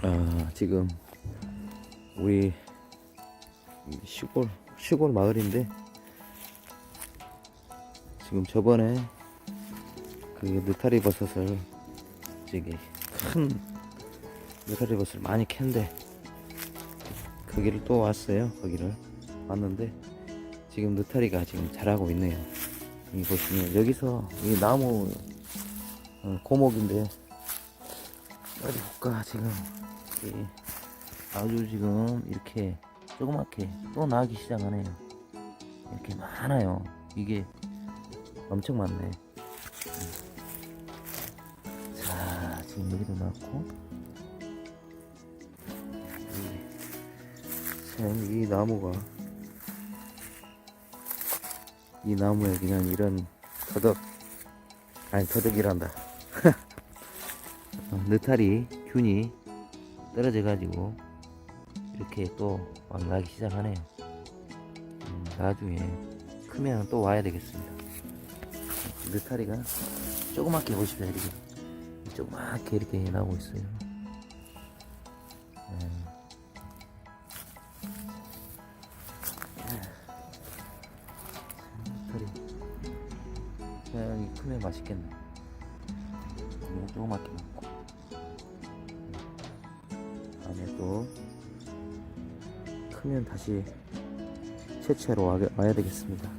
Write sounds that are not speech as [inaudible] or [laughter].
아, 지금 우리 이 시골 시골 마을인데 지금 저번에 그 느타리 버섯을 저기 큰 느타리 버섯을 많이 캔데 거기를 또 왔어요. 거기를 왔는데 지금 느타리가 지금 자라고 있네요. 이 보시면 여기서 이 나무 어, 고목인데 어디 볼까 지금 이 아주 지금 이렇게 조그맣게 또 나기 시작하네요. 이렇게 많아요. 이게 엄청 많네. 음. 자, 지금 여기도 참, 이 나무가, 이 나무에 그냥 이런 더덕, 아니, 더덕이란다. [laughs] 어, 느타리, 균이 떨어져 가지고, 이렇게 또막 나기 시작하네요. 음, 나중에 크면 또 와야 되겠습니다. 느타리가 조그맣게 보십시오 이렇게 조그맣게 이렇게 나오고 있어요. 음. 느타리 그냥 크면 맛있겠네. 조그맣게 먹고 또 크면 다시 채취하러 와, 와야 되겠습니다.